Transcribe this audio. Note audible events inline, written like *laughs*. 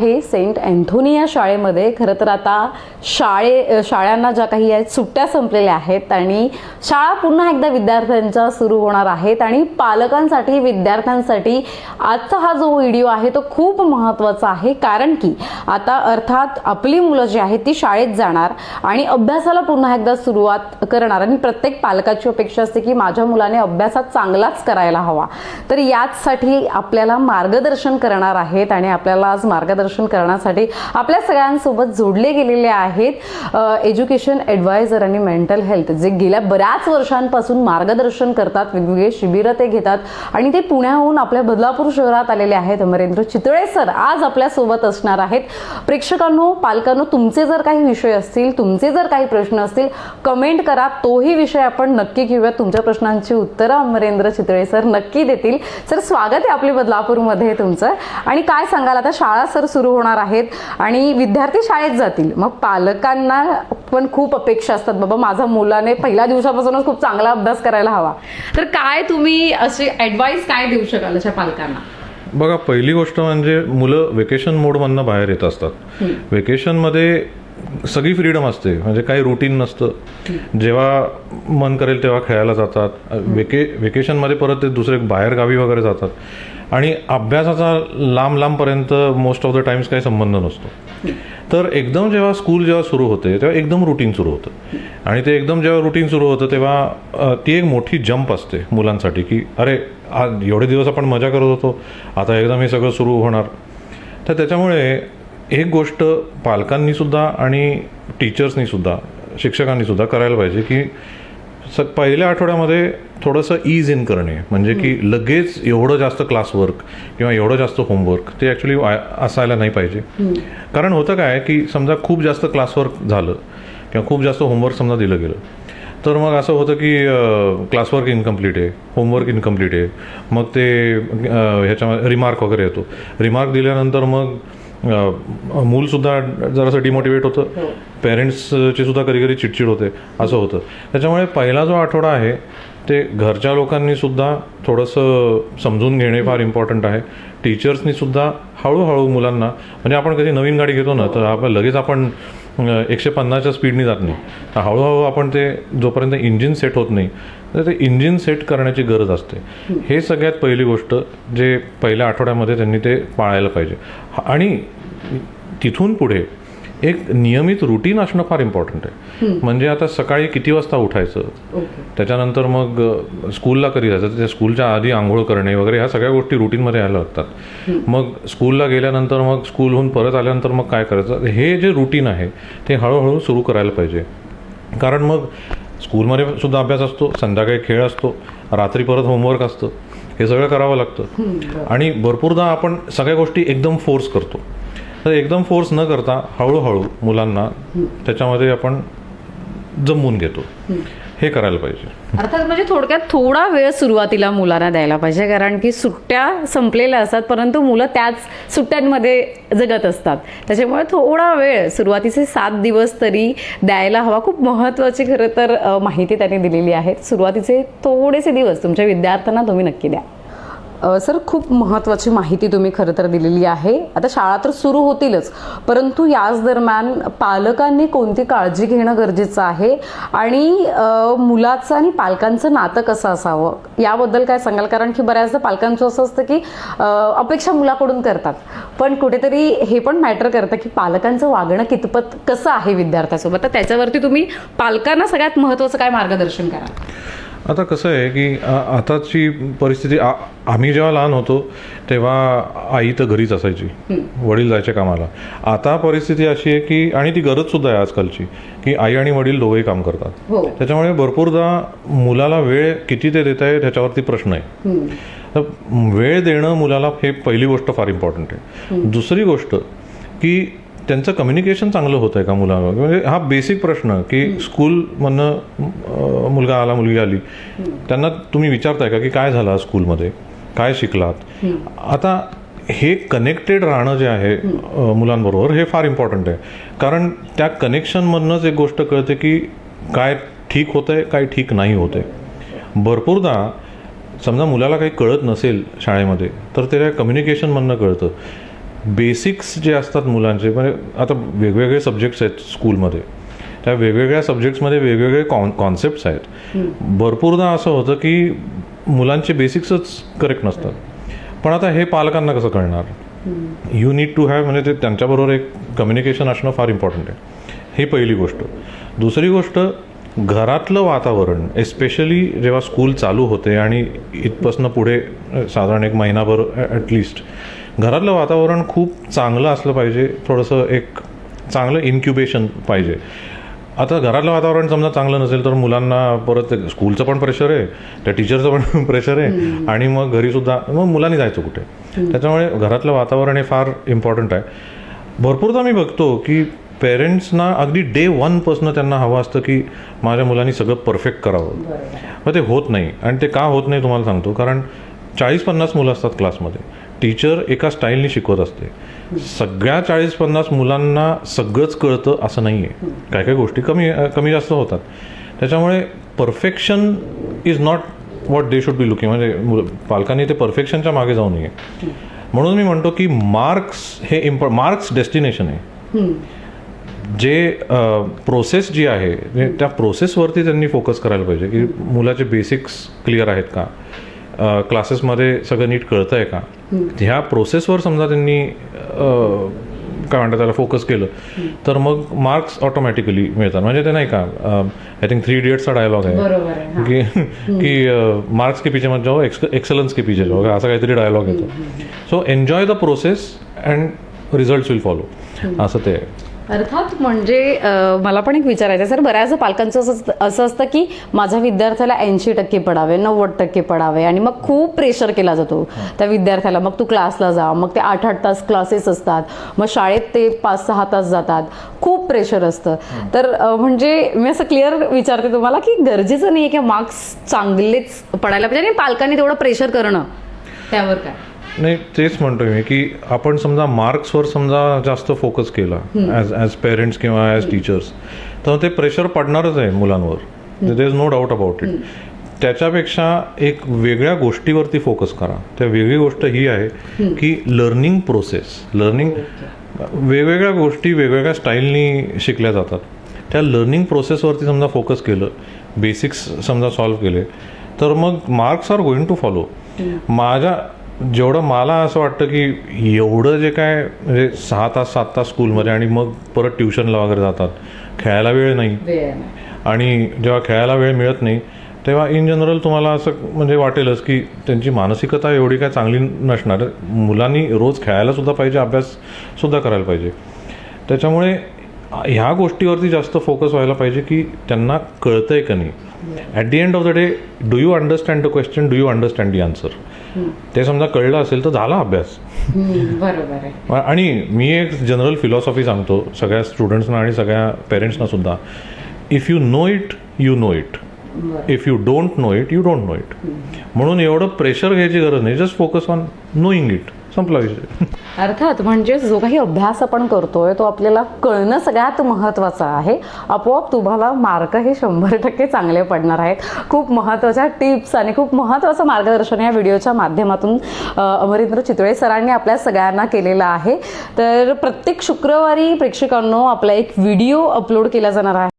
हे Saint Anthony या शाळेमध्ये खरं तर आता शाळे शाळांना ज्या काही आहेत सुट्ट्या संपलेल्या आहेत आणि शाळा पुन्हा एकदा विद्यार्थ्यांच्या सुरू होणार आहेत आणि पालकांसाठी विद्यार्थ्यांसाठी आजचा हा जो व्हिडिओ आहे तो खूप महत्त्वाचा आहे. कारण की आता अर्थात आपली मुलं जी आहेत ती शाळेत जाणार आणि अभ्यासाला पुन्हा एकदा सुरुवात करणार. आणि प्रत्येक पालकाची अपेक्षा असते की माझ्या मुलाने अभ्यासात चांगलाच करायला हवा. तर याचसाठी आपल्याला मार्गदर्शन करणार आहेत आणि आपल्याला आज मार्गदर्शन करण्यासाठी आपल्या सगळ्यांसोबत जोडले गेलेले आहेत एज्युकेशन ॲडवायझर आणि मेंटल हेल्थ जे गेल्या बऱ्याच वर्षांपासून मार्गदर्शन करतात वेगवेगळे शिबिरं ते घेतात आणि ते पुण्याहून आपल्या बदलापूर शहरात आलेले आहेत. अमरेंद्र चितळे सर आज आपल्यासोबत असणार आहेत. प्रेक्षकांनो पालकांनो तुमचे जर काही विषय असतील तुमचे जर काही प्रश्न असतील कमेंट करा. तोही विषय आपण नक्की घेऊया तुमच्या प्रश्नांची उत्तरं अमरेंद्र चितळे सर नक्की देतील. सर स्वागत आहे आपले बदलापूरमध्ये तुमचं. आणि काय सांगाल आता? शाळा सर सुरू होणार आहेत आणि विद्यार्थी शाळेत जातील. मग पालकांना पण खूप अपेक्षा असतात. बाबा माझा मुलाने पहिल्या दिवसापासूनच खूप चांगला अभ्यास करायला हवा. तर काय तुम्ही अशी ॲडवाईस काय देऊ शकाल अशा पालकांना? बघा पहिली गोष्ट म्हणजे मुलं वेकेशन मोडमधनं बाहेर येत असतात. वेकेशनमध्ये सगळी फ्रीडम असते. म्हणजे काही रुटीन नसतं. जेव्हा मन करेल तेव्हा खेळायला जातात. वेके वेकेशनमध्ये परत ते दुसरे बाहेर गावी वगैरे जातात. आणि अभ्यासाचा लांब लांबपर्यंत मोस्ट ऑफ द टाइम्स काही संबंध नसतो. तर एकदम जेव्हा स्कूल जेव्हा सुरू होते तेव्हा एकदम रुटीन सुरू होतं. आणि ते एकदम जेव्हा रुटीन सुरू होतं तेव्हा ती एक मोठी जंप असते मुलांसाठी की अरे आज एवढे दिवस आपण मजा करत होतो. आता एकदम हे सगळं सुरू होणार. तर त्याच्यामुळे एक गोष्ट पालकांनी सुद्धा आणि टीचर्सनी सुद्धा शिक्षकांनी सुद्धा करायला पाहिजे की स पहिल्या आठवड्यामध्ये थोडंसं ईज इन करणे. म्हणजे की लगेच एवढं जास्त क्लासवर्क किंवा एवढं जास्त होमवर्क ते ॲक्च्युली असायला नाही पाहिजे. कारण होतं काय की समजा खूप जास्त क्लासवर्क झालं किंवा खूप जास्त होमवर्क समजा दिलं गेलं तर मग असं होतं की क्लासवर्क इनकम्प्लीट आहे होमवर्क इनकम्प्लीट आहे. मग ते ह्याच्यामध्ये रिमार्क वगैरे येतो. रिमार्क दिल्यानंतर मग मूलसुद्धा जरासं डिमोटिवेट होतं. पेरेंट्सची सुद्धा कधी कधी चिडचिड होते असं होतं. त्याच्यामुळे पहिला जो आठवडा आहे ते घरच्या लोकांनी सुद्धा थोडंसं समजून घेणे फार इम्पॉर्टंट आहे. टीचर्सनी सुद्धा हळूहळू मुलांना म्हणजे आपण कधी नवीन गाडी घेतो ना तर आपण लगेच आपण एकशे पन्नासच्या स्पीडनी जात नाही. तर हळूहळू आपण ते जोपर्यंत इंजिन सेट होत नाही तर ते इंजिन सेट करण्याची गरज असते. हे सगळ्यात पहिली गोष्ट जे पहिल्या आठवड्यामध्ये त्यांनी ते पाळायला पाहिजे. आणि तिथून पुढे एक नियमित रुटीन असणं फार इम्पॉर्टंट आहे. म्हणजे आता सकाळी किती वाजता उठायचं? त्याच्यानंतर मग स्कूलला कधी जायचं? त्या स्कूलच्या आधी आंघोळ करणे वगैरे ह्या सगळ्या गोष्टी रुटीनमध्ये यायला लागतात. मग स्कूलला गेल्यानंतर मग स्कूलहून परत आल्यानंतर मग काय करायचं? हे जे रुटीन आहे ते हळूहळू सुरू करायला पाहिजे. कारण मग स्कूलमध्ये सुद्धा अभ्यास असतो संध्याकाळी खेळ असतो रात्री परत होमवर्क असतं. हे सगळं करावं लागतं. आणि भरपूरदा आपण सगळ्या गोष्टी एकदम फोर्स करतो. तर एकदम फोर्स न करता हळूहळू मुलांना त्याच्यामध्ये आपण जमवून घेतो. हे करायला पाहिजे. अर्थात म्हणजे थोडक्यात थोडा वेळ सुरुवातीला मुलांना द्यायला पाहिजे कारण की सुट्ट्या संपलेल्या असतात परंतु मुलं त्याच सुट्ट्यांमध्ये जगत असतात. त्याच्यामुळे थोडा वेळ सुरुवातीचे सात दिवस तरी द्यायला हवा. खूप महत्त्वाची खरं तर माहिती त्यांनी दिलेली आहे. सुरुवातीचे थोडेसे दिवस तुमच्या विद्यार्थ्यांना तुम्ही नक्की द्या. सर खूप महत्त्वाची माहिती तुम्ही खरं तर दिलेली आहे. आता शाळा तर सुरू होतीलच परंतु याच दरम्यान पालकांनी कोणती काळजी घेणं गरजेचं आहे आणि मुलाचं आणि पालकांचं नातं कसं असावं? याबद्दल काय सांगाल? कारण की बऱ्याचदा पालकांचं असं असतं की अपेक्षा मुलाकडून करतात. पण कुठेतरी हे पण मॅटर करतं की पालकांचं वागणं कितपत कसं आहे विद्यार्थ्यासोबत? तर त्याच्यावरती तुम्ही पालकांना सगळ्यात महत्त्वाचं काय मार्गदर्शन करा आता कसं आहे की आताची परिस्थिती आम्ही जेव्हा लहान होतो तेव्हा आई तर घरीच असायची. वडील जायचे कामाला. आता परिस्थिती अशी आहे की आणि ती गरज सुद्धा आहे आजकालची की आई आणि वडील दोघंही काम करतात. हो. त्याच्यामुळे भरपूरदा मुलाला वेळ किती ते देत आहे त्याच्यावरती प्रश्न आहे. तर वेळ देणं मुलाला हे पहिली गोष्ट फार इम्पॉर्टंट आहे. दुसरी गोष्ट की त्यांचं कम्युनिकेशन चांगलं होत आहे का मुलावर? म्हणजे हा बेसिक प्रश्न की स्कूलमधनं मुलगा आला मुलगी आली. त्यांना तुम्ही विचारताय का की काय झालं स्कूलमध्ये काय शिकलात? आता हे कनेक्टेड राहणं जे आहे मुलांबरोबर हे फार इम्पॉर्टंट आहे. कारण त्या कनेक्शनमधनंच एक गोष्ट कळते की काय ठीक होतंय काय ठीक नाही होतंय. भरपूरदा समजा मुलाला काही कळत नसेल शाळेमध्ये तर त्याच्या कम्युनिकेशनमधनं कळतं. बेसिक्स जे असतात मुलांचे म्हणजे आता वेगवेगळे सब्जेक्ट्स आहेत स्कूलमध्ये त्या वेगवेगळ्या सब्जेक्ट्समध्ये वेगवेगळे कॉन कॉन्सेप्ट्स आहेत. भरपूरदा असं होतं की मुलांचे बेसिक्सच करेक्ट नसतात. पण आता हे पालकांना कसं कळणार? यू नीड टू हॅव म्हणजे ते त्यांच्याबरोबर एक कम्युनिकेशन असणं फार इम्पॉर्टंट आहे. ही पहिली गोष्ट. दुसरी गोष्ट घरातलं वातावरण एस्पेशली जेव्हा स्कूल चालू होते आणि इथपासनं पुढे साधारण एक महिनाभर ॲटलिस्ट घरातलं वातावरण खूप चांगलं असलं पाहिजे थोडंसं एक चांगलं इन्क्युबेशन पाहिजे. आता घरातलं वातावरण समजा चांगलं नसेल तर मुलांना परत स्कूलचं पण प्रेशर आहे त्या टीचरचं पण *laughs* प्रेशर आहे आणि मग घरीसुद्धा मग मुलांनी जायचं कुठे? त्याच्यामुळे घरातलं वातावरण हे फार इम्पॉर्टंट आहे. भरपूरदा मी बघतो की पेरेंट्सना अगदी डे वनपासनं त्यांना हवं असतं की माझ्या मुलांनी सगळं परफेक्ट करावं. मग ते होत नाही. आणि ते का होत नाही तुम्हाला सांगतो कारण चाळीस पन्नास मुलं असतात क्लासमध्ये टीचर एका स्टाईलने शिकवत असते. सगळ्या चाळीस पन्नास मुलांना सगळंच कळतं असं नाही आहे काय काय गोष्टी कमी कमी जास्त होतात. त्याच्यामुळे perfection is not what they should be looking. म्हणजे पालकांनी ते परफेक्शनच्या मागे जाऊ नये. म्हणून मी म्हणतो की मार्क्स हे इम्प मार्क्स डेस्टिनेशन आहे. जे प्रोसेस जी आहे त्या प्रोसेसवरती त्यांनी फोकस करायला पाहिजे. की मुलाचे बेसिक्स क्लिअर आहेत का? क्लासेसमध्ये सगळं नीट कळतं आहे का ह्या प्रोसेसवर समजा त्यांनी काय म्हणतात त्याला फोकस केलं तर मग मार्क्स ऑटोमॅटिकली मिळतात. म्हणजे ते नाही का आय थिंक थ्री इडियट्सचा डायलॉग आहे. की की मार्क्स के पीछे मत जाओ एक्सलन्स के पीछे जाओ असा काहीतरी डायलॉग येतो. So enjoy the process and result will follow असं ते आहे. अर्थात म्हणजे मला पण एक विचारायचं आहे सर बऱ्याच पालकांचं असं असतं- असं असतं की माझ्या विद्यार्थ्याला ऐंशी टक्के पडावे नव्वद टक्के पडावे आणि मग खूप प्रेशर केला जातो त्या विद्यार्थ्याला. मग तू क्लासला जा मग ते आठ आठ तास क्लासेस असतात मग शाळेत ते पाच सहा तास जातात. खूप प्रेशर असतं. तर म्हणजे मी असं क्लिअर विचारते तुम्हाला की गरजेचं नाही आहे की मार्क्स चांगलेच पडायला पाहिजे आणि पालकांनी तेवढं प्रेशर करणं. त्यावर काय? नाही तेच म्हणतोय मी की आपण समजा मार्क्सवर समजा जास्त फोकस केला ॲज ॲज पेरेंट्स किंवा ॲज टीचर्स तर ते प्रेशर पडणारच आहे मुलांवर. There is no doubt about it त्याच्यापेक्षा एक वेगळ्या गोष्टीवरती फोकस करा. त्या वेगळी गोष्ट ही आहे की लर्निंग प्रोसेस लर्निंग वेगवेगळ्या गोष्टी वेगवेगळ्या स्टाईलनी शिकल्या जातात. त्या लर्निंग प्रोसेसवरती समजा फोकस केलं बेसिक्स समजा सॉल्व्ह केले तर मग marks are going to follow माझ्या जेवढं मला असं वाटतं की एवढं जे काय म्हणजे सहा तास सात तास स्कूलमध्ये आणि मग परत ट्युशनला वगैरे जातात. खेळायला वेळ नाही. आणि जेव्हा खेळायला वेळ मिळत नाही तेव्हा इन जनरल तुम्हाला असं म्हणजे वाटेलच की त्यांची मानसिकता एवढी काय चांगली नसणार. मुलांनी रोज खेळायला सुद्धा पाहिजे अभ्यास सुद्धा करायला पाहिजे. त्याच्यामुळे ह्या गोष्टीवरती जास्त फोकस व्हायला पाहिजे की त्यांना कळतंय का नाही. At the end of the day do you understand the question do you understand the answer ते समजा कळलं असेल तर झाला अभ्यास. बरोबर आहे. आणि मी एक जनरल फिलॉसॉफी सांगतो सगळ्या स्टुडंट्सना आणि सगळ्या पेरेंट्सना सुद्धा. If you know it you know it if you don't know it you don't know it म्हणून एवढं प्रेशर घ्यायची गरज नाही. Just focus on knowing it संपला विषय. अर्थात म्हणजे जो काही अभ्यास आपण करतोय तो आपल्याला कळणं सगळ्यात महत्त्वाचं आहे. आपोआप तुम्हाला मार्क हे शंभर टक्के चांगले पडणार आहेत. खूप महत्त्वाच्या टिप्स आणि खूप महत्त्वाचं मार्गदर्शन या व्हिडिओच्या माध्यमातून अमरिंद्र चितळे सरांनी आपल्या सगळ्यांना केलेलं आहे. तर प्रत्येक शुक्रवारी प्रेक्षकांनो आपला एक व्हिडिओ अपलोड केला जाणार आहे.